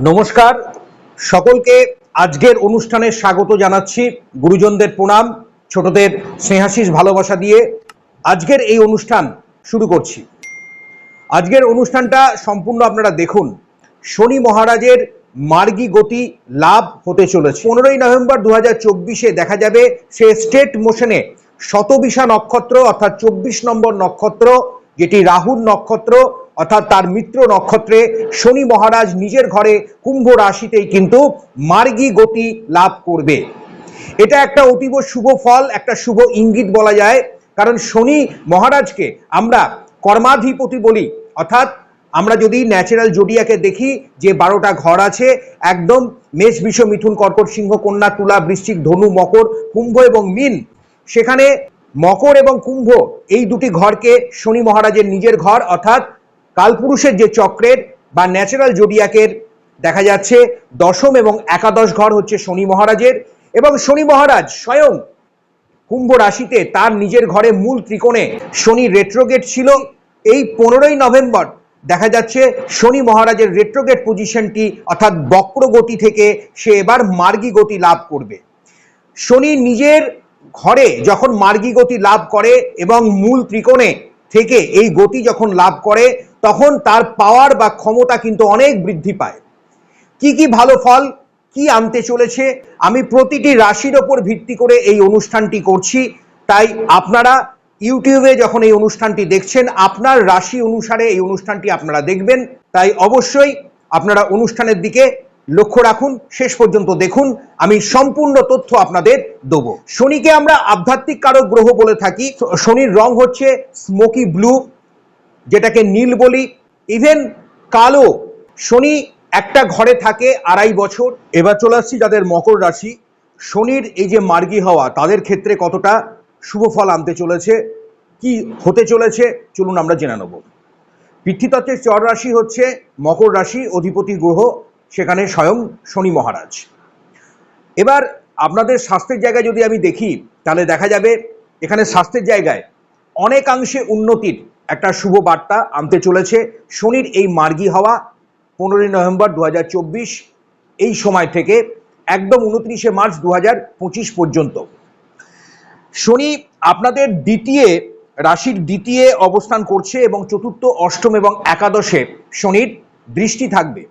নমস্কার। সকলকে আজকের অনুষ্ঠানে স্বাগত জানাচ্ছি। গুরুজনদের প্রণাম, ছোটদের স্নেহাশিস ভালোবাসা দিয়ে আজকের এই অনুষ্ঠান শুরু করছি। আজকের অনুষ্ঠানটা সম্পূর্ণ আপনারা দেখুন। শনি মহারাজের মার্গী গতি লাভ হতে চলেছে। পনেরোই নভেম্বর দু হাজার দেখা যাবে সে স্টেট মোশনে শতবিশা নক্ষত্র, অর্থাৎ চব্বিশ নম্বর নক্ষত্র, যেটি রাহুর নক্ষত্র অর্থাৎ তার মিত্র নক্ষত্রে শনি মহারাজ নিজের ঘরে কুম্ভ রাশিতেই কিন্তু মার্গী গতি লাভ করবে। এটা একটা অতীব শুভ ফল, একটা শুভ ইঙ্গিত বলা যায়। কারণ শনি মহারাজকে আমরা কর্মাধিপতি বলি। অর্থাৎ আমরা যদি ন্যাচারাল জোডিয়াকে দেখি, যে বারোটা ঘর আছে, একদম মেষ, বিষ, মিথুন, কর্কট সিংহ, কন্যা, তুলা, বৃশ্চিক, ধনু, মকর, কুম্ভ এবং মিন, সেখানে মকর এবং কুম্ভ এই দুটি ঘরকে শনি মহারাজের নিজের ঘর, অর্থাৎ কালপুরুষের যে চক্রের বা ন্যাচারাল জোডিয়াকের দেখা যাচ্ছে দশম এবং একাদশ ঘর হচ্ছে শনি মহারাজের এবং শনি মহারাজ স্বয়ং কুম্ভ রাশিতে তার নিজের ঘরে মূল ত্রিকোণে শনি রেট্রোগেট ছিল। এই পনেরোই নভেম্বর দেখা যাচ্ছে শনি মহারাজের রেট্রোগেট পজিশনটি অর্থাৎ বক্র গতি থেকে সে এবার মার্গী গতি লাভ করবে। শনি নিজের ঘরে যখন মার্গী গতি লাভ করে এবং মূল ত্রিকোণে থেকে এই গতি যখন লাভ করে তখন তার পাওয়ার বা ক্ষমতা কিন্তু অনেক বৃদ্ধি পায়। কি কি ভালো ফল, কি আনতে চলেছে, আমি প্রতিটি রাশির ওপর ভিত্তি করে এই অনুষ্ঠানটি করছি। তাই আপনারা ইউটিউবে যখন এই অনুষ্ঠানটি দেখছেন, আপনার রাশি অনুসারে এই অনুষ্ঠানটি আপনারা দেখবেন। তাই অবশ্যই আপনারা অনুষ্ঠানের দিকে লক্ষ্য রাখুন, শেষ পর্যন্ত দেখুন, আমি সম্পূর্ণ তথ্য আপনাদের দেবো। শনিকে আমরা আধ্যাত্মিক কারক গ্রহ বলে থাকি। শনির রং হচ্ছে স্মোকি ব্লু যেটাকে নীল বলি ইভেন কালো। শনি একটা ঘরে থাকে আড়াই বছর। এবার চলে আসছি যাদের মকর রাশি। শনির এই যে মার্গী হওয়া, তাদের ক্ষেত্রে কতটা শুভ ফল আনতে চলেছে, কি হতে চলেছে, চলুন আমরা জেনে নেব। পৃথ্বীতত্ত্বের চর রাশি হচ্ছে মকর রাশি, অধিপতি গ্রহ, সেখানে স্বয়ং শনি মহারাজ। এবার আপনাদের স্বাস্থ্যের জায়গায় যদি আমি দেখি, তাহলে দেখা যাবে এখানে স্বাস্থ্যের জায়গায় অনেকাংশে উন্নতির একটা শুভ বার্তা আনতে চলেছে। শনির এই মার্গী হওয়া পনেরোই নভেম্বর দু হাজার চব্বিশ, এই সময় থেকে একদম উনত্রিশে মার্চ দু হাজার পঁচিশ পর্যন্ত। শনি আপনাদের দ্বিতীয় রাশির দ্বিতীয় অবস্থান করছে এবং চতুর্থ, অষ্টম এবং একাদশে শনির দৃষ্টি থাকবে।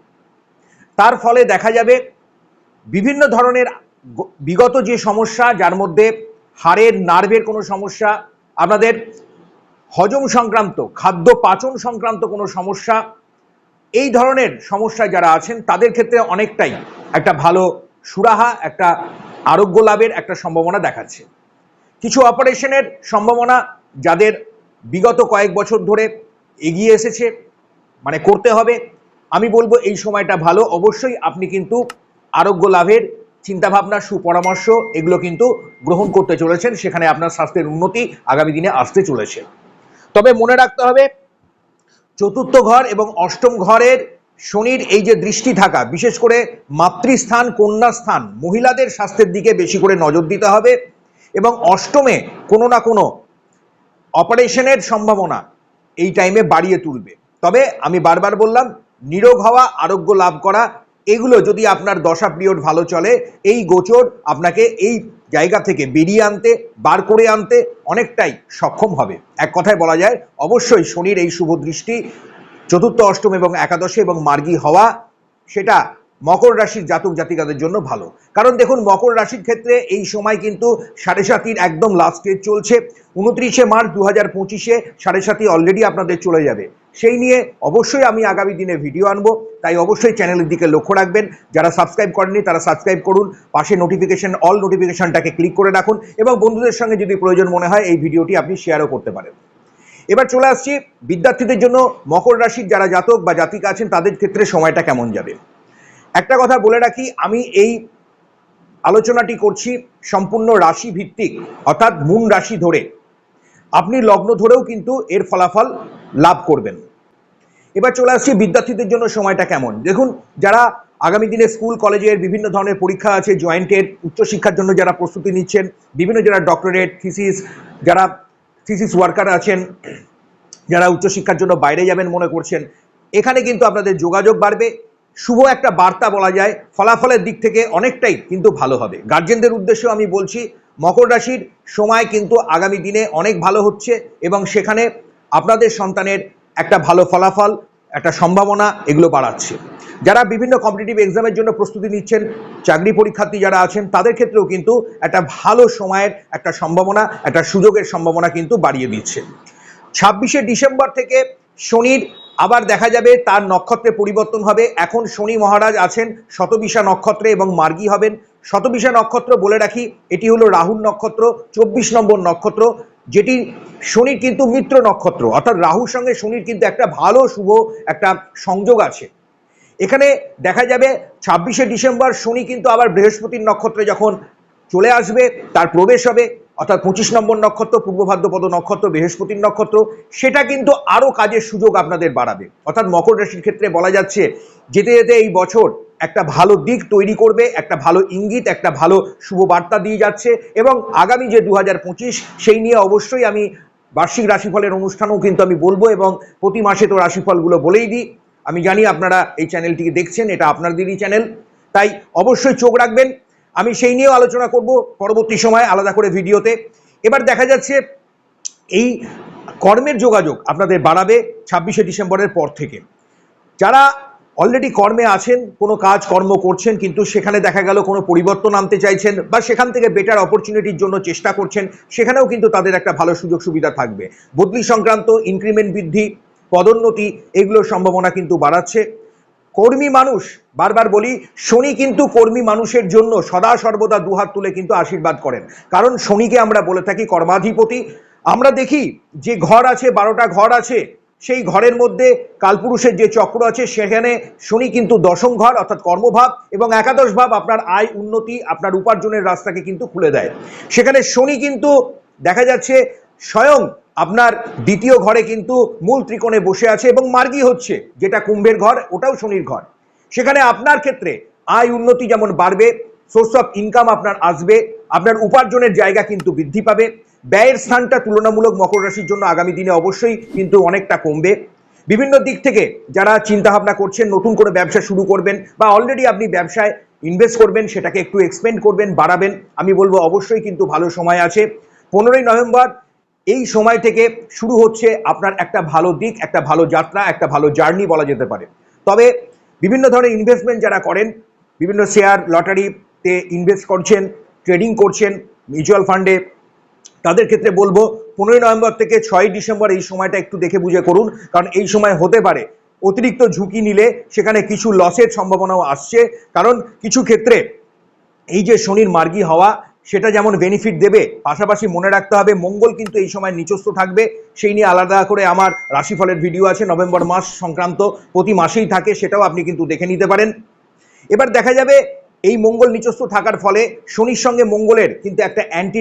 তার ফলে দেখা যাবে বিভিন্ন ধরনের বিগত যে সমস্যা, যার মধ্যে হাড়ের, নার্ভের কোনো সমস্যা, আপনাদের হজম সংক্রান্ত, খাদ্য পাচন সংক্রান্ত কোনো সমস্যা, এই ধরনের সমস্যায় যারা আছেন, তাদের ক্ষেত্রে অনেকটাই একটা ভালো সুরাহা, একটা আরোগ্য লাভের একটা সম্ভাবনা দেখাচ্ছে। কিছু অপারেশনের সম্ভাবনা যাদের বিগত কয়েক বছর ধরে এগিয়ে এসেছে মানে করতে হবে, আমি বলব এই সময়টা ভালো। অবশ্যই আপনি কিন্তু আরোগ্য লাভের চিন্তাভাবনা, সুপরামর্শ, এগুলো কিন্তু গ্রহণ করতে চলেছেন, সেখানে আপনার স্বাস্থ্যের উন্নতি আগামী দিনে আসতে চলেছে। তবে মনে রাখতে হবে, চতুর্থ ঘর এবং অষ্টম ঘরের শনির এই যে দৃষ্টি থাকা, বিশেষ করে মাতৃস্থান, কন্যাস্থান, মহিলাদের স্বাস্থ্যের দিকে বেশি করে নজর দিতে হবে এবং অষ্টমে কোনো না কোনো অপারেশনের সম্ভাবনা এই টাইমে বাড়িয়ে তুলবে। তবে আমি বারবার বললাম, নিরোগ হওয়া, আরোগ্য লাভ করা এগুলো যদি আপনার দশা পিরিয়ড ভালো চলে, এই গোচর আপনাকে এই জায়গা থেকে বেরিয়ে আনতে, বার করে আনতে অনেকটাই সক্ষম হবে। এক কথায় বলা যায়, অবশ্যই শনির এই শুভ দৃষ্টি, চতুর্থ অষ্টম এবং একাদশে এবং মার্গী হওয়া, সেটা মকর রাশির জাতক জাতিকাদের জন্য ভালো। কারণ দেখুন, মকর রাশির ক্ষেত্রে এই সময় কিন্তু সাড়ে সাতির একদম লাস্ট স্টেজ চলছে। উনত্রিশে মার্চ দু হাজার পঁচিশে সাড়ে সাতি অলরেডি আপনাদের চলে যাবে। সেই নিয়ে অবশ্যই আমি আগামী দিনে ভিডিও আনব। তাই অবশ্যই চ্যানেলের দিকে লক্ষ্য রাখবেন। যারা সাবস্ক্রাইব করেননি, তারা সাবস্ক্রাইব করুন। পাশে নোটিফিকেশন অল নোটিফিকেশনটাকে ক্লিক করে রাখুন এবং বন্ধুদের সঙ্গে যদি প্রয়োজন মনে হয়, এই ভিডিওটি আপনি শেয়ারও করতে পারেন। এবার চলে আসছি বিদ্যার্থীদের জন্য মকর রাশির যারা জাতক বা জাতিকা আছেন, তাদের ক্ষেত্রে সময়টা কেমন যাবে? একটা কথা বলে রাখি, আমি এই আলোচনাটি করছি সম্পূর্ণ রাশি ভিত্তিক অর্থাৎ মুন রাশি ধরে। আপনি লগ্ন ধরেও কিন্তু এর ফলাফল লাভ করবেন। এবার চলে আসছি বিদ্যার্থীদের জন্য সময়টা কেমন? দেখুন, যারা আগামী দিনে স্কুল কলেজের বিভিন্ন ধরনের পরীক্ষা আছে জয়েন্টের উচ্চশিক্ষার জন্য যারা প্রস্তুতি নিচ্ছেন, বিভিন্ন যারা ডক্টরেট থিসিস যারা থিসিস ওয়ার্কার আছেন, যারা উচ্চশিক্ষার জন্য বাইরে যাবেন মনে করছেন, এখানে কিন্তু আপনাদের যোগাযোগ বাড়বে। শুভ একটা বার্তা বলা যায়, ফলাফলের দিক থেকে অনেকটাই কিন্তু ভালো হবে। গার্জেনদের উদ্দেশ্যে আমি বলছি, মকর রাশির সময় কিন্তু আগামী দিনে অনেক ভালো হচ্ছে এবং সেখানে আপনাদের সন্তানের একটা ভালো ফলাফল, একটা সম্ভাবনা, এগুলো বাড়াচ্ছে। যারা বিভিন্ন কম্পিটিটিভ এক্সামের জন্য প্রস্তুতি নিচ্ছেন, চাকরি পরীক্ষার্থী যারা আছেন, তাদের ক্ষেত্রেও কিন্তু একটা ভালো সময়ের একটা সম্ভাবনা, একটা সুযোগের সম্ভাবনা কিন্তু বাড়িয়ে দিচ্ছে। ছাব্বিশে ডিসেম্বর থেকে শনির আবার দেখা যাবে, তার নক্ষত্রে পরিবর্তন হবে। এখন শনি মহারাজ আছেন, শতবিশা নক্ষত্রে এবং মার্গী হবেন। শতবিশা নক্ষত্র বলে রাখি, এটি হলো রাহুল নক্ষত্র, চব্বিশ নম্বর নক্ষত্র। যেটি শনির কিন্তু মিত্র নক্ষত্র, অর্থাৎ রাহুর সঙ্গে শনির কিন্তু একটা ভালো শুভ একটা সংযোগ আছে। এখানে দেখা যাবে ছাব্বিশে ডিসেম্বর শনি কিন্তু আবার বৃহস্পতির নক্ষত্রে যখন চলে আসবে, তার প্রবেশ হবে, অর্থাৎ পঁচিশ নম্বর নক্ষত্র পূর্ব ভাদ্রপদ নক্ষত্র, বৃহস্পতির নক্ষত্র, সেটা কিন্তু আরও কাজের সুযোগ আপনাদের বাড়াবে। অর্থাৎ মকর রাশির ক্ষেত্রে বলা যাচ্ছে, যেতে যেতে এই বছর একটা ভালো দিক তৈরি করবে, একটা ভালো ইঙ্গিত, একটা ভালো শুভ বার্তা দিয়ে যাচ্ছে এবং আগামী যে দু হাজার পঁচিশ সেই নিয়ে অবশ্যই আমি বার্ষিক রাশিফলের অনুষ্ঠানও কিন্তু আমি বলব এবং প্রতি মাসে তো রাশিফলগুলো বলেই দিই। আমি জানি আপনারা এই চ্যানেলটিকে দেখছেন, এটা আপনাদেরই চ্যানেল, তাই অবশ্যই চোখ রাখবেন। আমি সেই নিয়েও আলোচনা করব পরবর্তী সময় আলাদা করে ভিডিওতে। এবার দেখা যাচ্ছে এই কর্মের যোগাযোগ আপনাদের বাড়াবে ছাব্বিশে ডিসেম্বরের পর থেকে। যারা অলরেডি কর্মে আছেন, কোনো কাজ, কর্ম করছেন, কিন্তু সেখানে দেখা গেল কোনো পরিবর্তন আনতে চাইছেন বা সেখান থেকে বেটার অপরচুনিটির জন্য চেষ্টা করছেন, সেখানেও কিন্তু তাদের একটা ভালো সুযোগ সুবিধা থাকবে। বদলি সংক্রান্ত ইনক্রিমেন্ট বৃদ্ধি, পদোন্নতি, এগুলোর সম্ভাবনা কিন্তু বাড়াচ্ছে। কর্মী মানুষ, বারবার বলি, শনি কিন্তু কর্মী মানুষের জন্য সদা সর্বদা দুহাত তুলে কিন্তু আশীর্বাদ করেন। কারণ শনিকে আমরা বলে থাকি কর্মাধিপতি। আমরা দেখি যে ঘর আছে, বারোটা ঘর আছে সেই ঘরের মধ্যে কালপুরুষের যে চক্র আছে, সেখানে শনি কিন্তু দশম ঘর অর্থাৎ কর্মভাব এবং একাদশ ভাব আপনার আয়, উন্নতি, আপনার উপার্জনের রাস্তাকে কিন্তু খুলে দেয়। সেখানে শনি কিন্তু দেখা যাচ্ছে স্বয়ং আপনার দ্বিতীয় ঘরে কিন্তু মূল ত্রিকোণে বসে আছে এবং মার্গী হচ্ছে, যেটা কুম্ভের ঘর, ওটাও শনির ঘর। সেখানে আপনার ক্ষেত্রে আয়, উন্নতি যেমন বাড়বে সোর্স অফ ইনকাম আপনার আসবে, আপনার উপার্জনের জায়গা কিন্তু বৃদ্ধি পাবে। ব্যয়ের স্থানটা তুলনামূলক মকর রাশির জন্য আগামী দিনে অবশ্যই কিন্তু অনেকটা কমবে। বিভিন্ন দিক থেকে যারা চিন্তা ভাবনা করছেন, নতুন করে ব্যবসা শুরু করবেন বা অলরেডি আপনি ব্যবসায় ইনভেস্ট করবেন, সেটাকে একটু এক্সপেন্ড করবেন, বাড়াবেন, আমি বলব অবশ্যই কিন্তু ভালো সময় আছে। পনেরোই নভেম্বর, এই সময় থেকে শুরু হচ্ছে আপনার একটা ভালো দিক, একটা ভালো যাত্রা, একটা ভালো জার্নি বলা যেতে পারে। তবে বিভিন্ন ধরনের ইনভেস্টমেন্ট যারা করেন, বিভিন্ন শেয়ার লটারিতে ইনভেস্ট করছেন ট্রেডিং করছেন মিউচুয়াল ফান্ডে তাদের ক্ষেত্রে বলব পনেরোই নভেম্বর থেকে ছয়ই ডিসেম্বর এই সময়টা একটু দেখে বুঝে করুন, কারণ এই সময় হতে পারে। অতিরিক্ত ঝুঁকি নিলে সেখানে কিছু লসের সম্ভাবনাও আসছে, কারণ কিছু ক্ষেত্রে এই যে শনির মার্গী হওয়া, সেটা যেমন বেনিফিট দেবে, পাশাপাশি মনে রাখতে হবে মঙ্গল কিন্তু এই সময় নিচস্থ থাকবে। সেই নিয়ে আলাদা করে আমার রাশিফলের ভিডিও আছে, নভেম্বর মাস সংক্রান্ত, প্রতি মাসেই থাকে, সেটাও আপনি কিন্তু দেখে নিতে পারেন। এবার দেখা যাবে এই মঙ্গল নিচস্থ থাকার ফলে শনির সঙ্গে মঙ্গলের কিন্তু একটা অ্যান্টি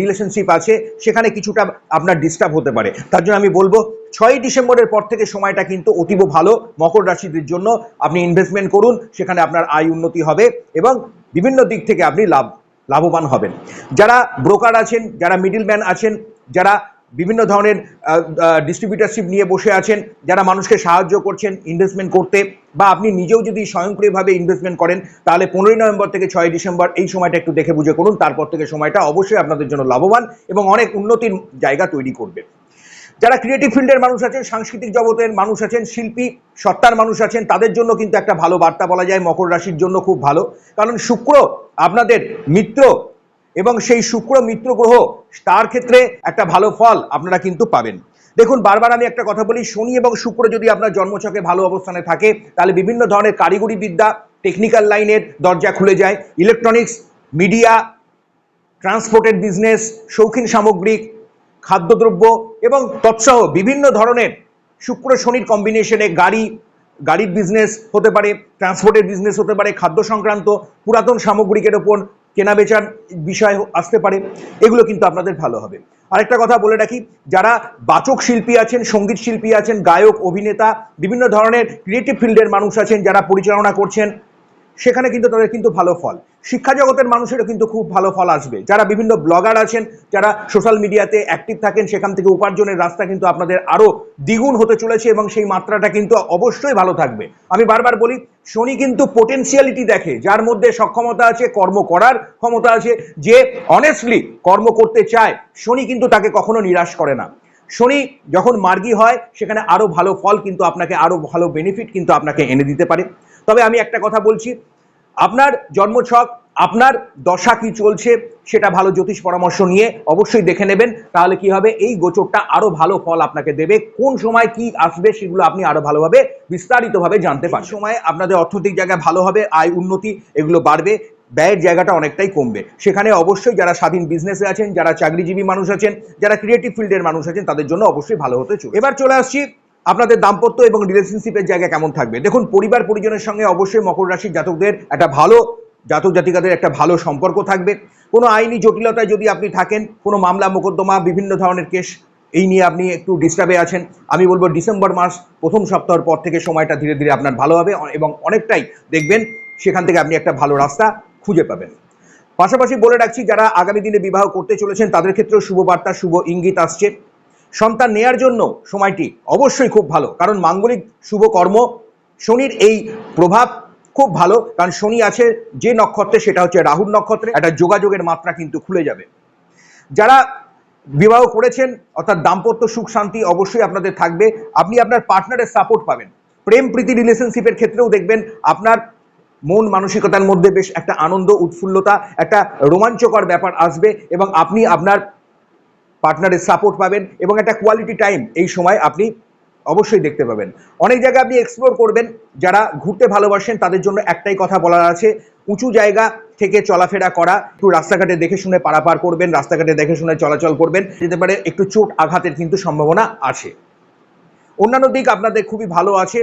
রিলেশনশিপ আছে, সেখানে কিছুটা আপনার ডিস্টার্ব হতে পারে। তার জন্য আমি বলব, ছয়ই ডিসেম্বরের পর থেকে সময়টা কিন্তু অতীব ভালো মকর রাশিদের জন্য। আপনি ইনভেস্টমেন্ট করুন, সেখানে আপনার আয় উন্নতি হবে এবং বিভিন্ন দিক থেকে আপনি লাভ, লাভবান হবেন। যারা ব্রোকার আছেন, যারা মিডিলম্যান আছেন, যারা বিভিন্ন ধরনের ডিস্ট্রিবিউটারশিপ নিয়ে বসে আছেন, যারা মানুষকে সাহায্য করছেন ইনভেস্টমেন্ট করতে, বা আপনি নিজেও যদি স্বয়ংক্রিয়ভাবে ইনভেস্টমেন্ট করেন, তাহলে পনেরোই নভেম্বর থেকে ছয় ডিসেম্বর এই সময়টা একটু দেখে বুঝে করুন, তারপর থেকে সময়টা অবশ্যই আপনাদের জন্য লাভবান এবং অনেক উন্নতির জায়গা তৈরি করবে। যারা ক্রিয়েটিভ ফিল্ডের মানুষ আছেন, সাংস্কৃতিক জগতের মানুষ আছেন, শিল্পী, সত্তার মানুষ আছেন, তাদের জন্য কিন্তু একটা ভালো বার্তা বলা যায়, মকর রাশির জন্য খুব ভালো। কারণ শুক্র আপনাদের মিত্র এবং সেই শুক্র মিত্র গ্রহ, তার ক্ষেত্রে একটা ভালো ফল আপনারা কিন্তু পাবেন। দেখুন, বারবার আমি একটা কথা বলি, শনি এবং শুক্র যদি আপনার জন্মছকে ভালো অবস্থানে থাকে, তাহলে বিভিন্ন ধরনের কারিগরি বিদ্যা টেকনিক্যাল লাইনের দরজা খুলে যায় ইলেকট্রনিক্স মিডিয়া ট্রান্সপোর্টের বিজনেস শৌখিন সামগ্রিক খাদ্যদ্রব্য এবং তৎসহ বিভিন্ন ধরনের শুক্র শনির কম্বিনেশনে গাড়ি, গাড়ির বিজনেস হতে পারে ট্রান্সপোর্টের বিজনেস হতে পারে, খাদ্য সংক্রান্ত, পুরাতন সামগ্রিকের ওপর কেনা বেচার বিষয় আসতে পারে, এগুলো কিন্তু আপনাদের ভালো হবে। আরেকটা কথা বলে রাখি, যারা বাচক শিল্পী আছেন, সংগীত শিল্পী আছেন, গায়ক, অভিনেতা, বিভিন্ন ধরনের ক্রিয়েটিভ ফিল্ডের মানুষ আছেন, যারা পরিচালনা করছেন সেখানে কিন্তু তাদের কিন্তু ভালো ফল। শিক্ষা জগতের মানুষেরও কিন্তু খুব ভালো ফল আসবে। যারা বিভিন্ন ব্লগার আছেন, যারা সোশ্যাল মিডিয়াতে অ্যাক্টিভ থাকেন, সেখান থেকে উপার্জনের রাস্তা কিন্তু আপনাদের আরও দ্বিগুণ হতে চলেছে এবং সেই মাত্রাটা কিন্তু অবশ্যই ভালো থাকবে। আমি বারবার বলি শনি কিন্তু পোটেন্সিয়ালিটি দেখে, যার মধ্যে সক্ষমতা আছে, কর্ম করার ক্ষমতা আছে, যে অনেস্টলি কর্ম করতে চায় শনি কিন্তু তাকে কখনো নিরাশ করে না। শনি যখন মার্গী হয়, সেখানে আরও ভালো ফল কিন্তু আপনাকে আরও ভালো বেনিফিট কিন্তু আপনাকে এনে দিতে পারে। তবে আমি একটা কথা বলছি। আপনার জন্মছক আপনার দশা কি চলছে সেটা ভালো জ্যোতিষ পরামর্শ নিয়ে অবশ্যই দেখে নেবেন। তাহলে কি হবে? এই গোচরটা আরও ভালো ফল আপনাকে দেবে। কোন সময় কি আসবে সেগুলো আপনি আরও ভালোভাবে বিস্তারিতভাবে জানতে পারেন সময় আপনাদের অর্থনৈতিক জায়গায় ভালো হবে আয় উন্নতি এগুলো বাড়বে ব্যয়ের জায়গাটা অনেকটাই কমবে। সেখানে অবশ্যই যারা স্বাধীন বিজনেসে আছেন যারা চাকরিজীবী মানুষ আছেন যারা ক্রিয়েটিভ ফিল্ডের মানুষ আছেন তাদের জন্য অবশ্যই ভালো হতে চলবে এবার চলে আসছি আপনাদের দাম্পত্য এবং রিলেশনশিপের জায়গা কেমন থাকবে? দেখুন, পরিবার পরিজনের সঙ্গে অবশ্যই মকর রাশির জাতকদের একটা ভালো, জাতক জাতিকাদের একটা ভালো সম্পর্ক থাকবে। কোনো আইনি জটিলতায় যদি আপনি থাকেন, কোনো মামলা, মোকদ্দমা, বিভিন্ন ধরনের কেস, এই নিয়ে আপনি একটু ডিস্টার্বে আছেন, আমি বলব ডিসেম্বর মাস প্রথম সপ্তাহের পর থেকে সময়টা ধীরে ধীরে আপনার ভালো হবে এবং অনেকটাই দেখবেন সেখান থেকে আপনি একটা ভালো রাস্তা খুঁজে পাবেন। পাশাপাশি বলে রাখছি, যারা আগামী দিনে বিবাহ করতে চলেছেন, তাদের ক্ষেত্রেও শুভ বার্তা, শুভ ইঙ্গিত আসছে। সন্তান নেয়ার জন্য সময়টি অবশ্যই খুব ভালো। কারণ মাঙ্গলিক শুভ কর্ম শনির এই প্রভাব খুব ভালো। কারণ শনি আছে যে নক্ষত্রে, সেটা হচ্ছে রাহুর নক্ষত্রে। একটা যোগাযোগের মাত্রা কিন্তু খুলে যাবে। যারা বিবাহ করেছেন, অর্থাৎ দাম্পত্য সুখ শান্তি অবশ্যই আপনাদের থাকবে। আপনি আপনার পার্টনারের সাপোর্ট পাবেন। প্রেম প্রীতি রিলেশনশিপের ক্ষেত্রেও দেখবেন আপনার মন মানসিকতার মধ্যে বেশ একটা আনন্দ, উৎফুল্লতা, একটা রোমাঞ্চকর ব্যাপার আসবে এবং আপনি আপনার পার্টনারের সাপোর্ট পাবেন এবং একটা কোয়ালিটি টাইম এই সময় আপনি অবশ্যই দেখতে পাবেন। অনেক জায়গা আপনি এক্সপ্লোর করবেন, যারা ঘুরতে ভালোবাসেন তাদের জন্য একটাই কথা বলার আছে, উঁচু জায়গা থেকে চলাফেরা করা, একটু রাস্তাঘাটে দেখে শুনে পারাপার করবেন, রাস্তাঘাটে দেখে শুনে চলাচল করবেন, যেতে পারে একটু চোট আঘাতের কিন্তু সম্ভাবনা আছে। অন্যান্য দিক আপনাদের খুবই ভালো আছে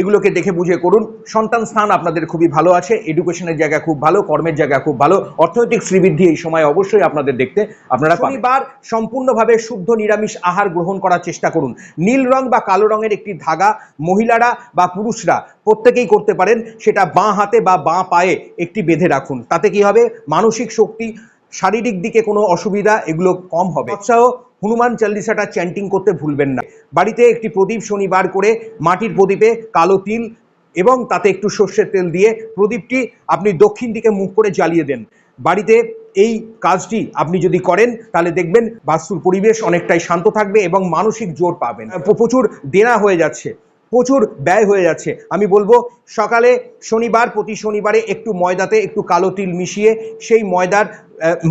এগুলোকে দেখে বুঝে করুন। সন্তান স্থান আপনাদের খুবই ভালো আছে এডুকেশনের জায়গা খুব ভালো, কর্মের জায়গা খুব ভালো, অর্থনৈতিক শ্রীবৃদ্ধি এই সময় অবশ্যই আপনাদের দেখতে আপনারা শনিবার সম্পূর্ণভাবে শুদ্ধ নিরামিষ আহার গ্রহণ করার চেষ্টা করুন। নীল রং বা কালো রঙের একটি ধাগা মহিলারা বা পুরুষরা প্রত্যেকেই করতে পারেন, সেটা বাঁ হাতে বা বাঁ পায়ে একটি বেঁধে রাখুন। তাতে কি হবে? মানসিক শক্তি শারীরিক দিকে কোনো অসুবিধা, এগুলো কম হবে। উৎসাহ হনুমান চাল্লিশাটা চ্যান্টিং করতে ভুলবেন না। বাড়িতে একটি প্রদীপ শনিবার করে মাটির প্রদীপে কালো তিল এবং তাতে একটু সর্ষের তেল দিয়ে প্রদীপটি আপনি দক্ষিণ দিকে মুখ করে জ্বালিয়ে দেন। বাড়িতে এই কাজটি আপনি যদি করেন, তাহলে দেখবেন বাস্তুর পরিবেশ অনেকটাই শান্ত থাকবে এবং মানসিক জোর পাবেন। প্রচুর দেনা হয়ে যাচ্ছে। প্রচুর ব্যয় হয়ে যাচ্ছে। আমি বলব, সকালে শনিবার প্রতি শনিবারে একটু ময়দাতে একটু কালো তিল মিশিয়ে সেই ময়দার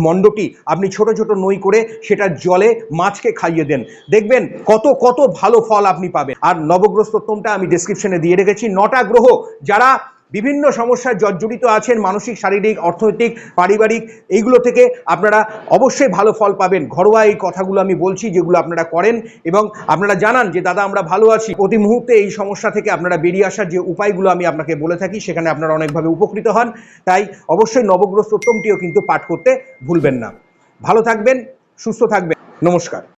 মণ্ডটি আপনি ছোট ছোট নই করে সেটা জলে মাছকে খাইয়ে দেন। দেখবেন কত কত ভালো ফল আপনি পাবেন। আর নবগ্রহ স্তোত্রমটা আমি ডিসক্রিপশনে দিয়ে রেখেছি। নটা গ্রহ যারা বিভিন্ন সমস্যায় জর্জরিত আছেন মানসিক, শারীরিক, অর্থনৈতিক, পারিবারিক, এইগুলো থেকে আপনারা অবশ্যই ভালো ফল পাবেন। ঘরোয়া এই কথাগুলো আমি বলছি, যেগুলো আপনারা করেন এবং আপনারা জানান যে, দাদা, আমরা ভালো আছি। প্রতি মুহূর্তে এই সমস্যা থেকে আপনারা বেরিয়ে আসার যে উপায়গুলো আমি আপনাকে বলে থাকি, সেখানে আপনারা অনেকভাবে উপকৃত হন। তাই অবশ্যই নবগ্রহ সত্যমটিও কিন্তু পাঠ করতে ভুলবেন না। ভালো থাকবেন, সুস্থ থাকবেন। নমস্কার।